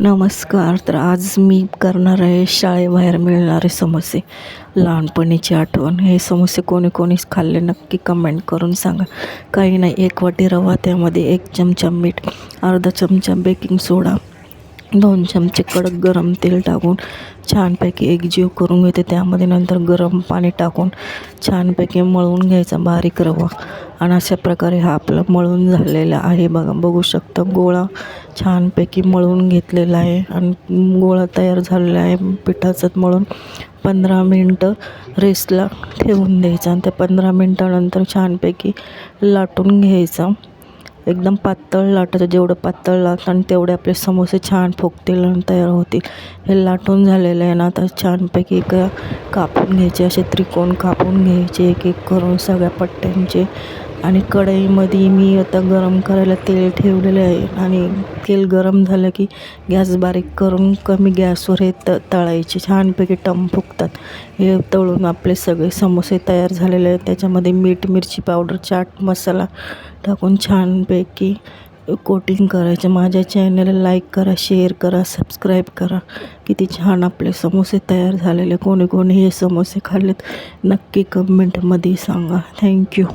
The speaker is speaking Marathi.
नमस्कार तर आज मी करणार आहे शाळेबाहेर मिळणारे समोसे. लहानपणीची आठवण हे समोसे कोणी कोणीच खाल्ले नक्की कमेंट करून सांगा. काही नाही एक वाटी रवा त्यामध्ये एक चमचा मीठ अर्धा चमचा बेकिंग सोडा दोन चमचे कडक गरम तेल टाकून छानपैकी एकजीव करून घेते. त्यामध्ये नंतर गरम पाणी टाकून छानपैकी मळून घ्यायचा बारीक रवा. आणि अशा प्रकारे हा आपला मळून झालेला आहे. बघा बघू शकता गोळा छानपैकी मळून घेतलेला आहे. आणि गोळा तयार झालेला आहे. पिठाचं मळून पंधरा मिनटं रेस्टला ठेवून द्यायचा. आणि त्या पंधरा मिनटानंतर छानपैकी लाटून घ्यायचा. एकदम पातळ लाटायचं जेवढं पातळ लाट आणि तेवढे आपले समोसे छान फुगतील आणि तयार होतील. हे लाटून झालेलं आहे ना आता छानपैकी एक कापून घ्यायचे असे त्रिकोण कापून घ्यायचे एक एक करून सगळ्या पट्ट्यांचे आणि कढईमध्ये मी आता गरम करायला तेल ठेवलेलं आहे. आणि तेल गरम झालं की गॅस बारीक करून कमी गॅसवर हे त तळायचे. छानपैकी टम फुकतात हे तळून आपले सगळे समोसे तयार झालेले आहेत. त्याच्यामध्ये मीठ मिरची पावडर चाट मसाला टाकून छानपैकी कोटिंग करायचं. माझ्या चॅनलला लाईक करा शेअर करा सबस्क्राईब करा. किती छान आपले समोसे तयार झालेले कोणी कोणी हे समोसे खाल्लेत. नक्की कमेंटमध्ये सांगा. थँक्यू.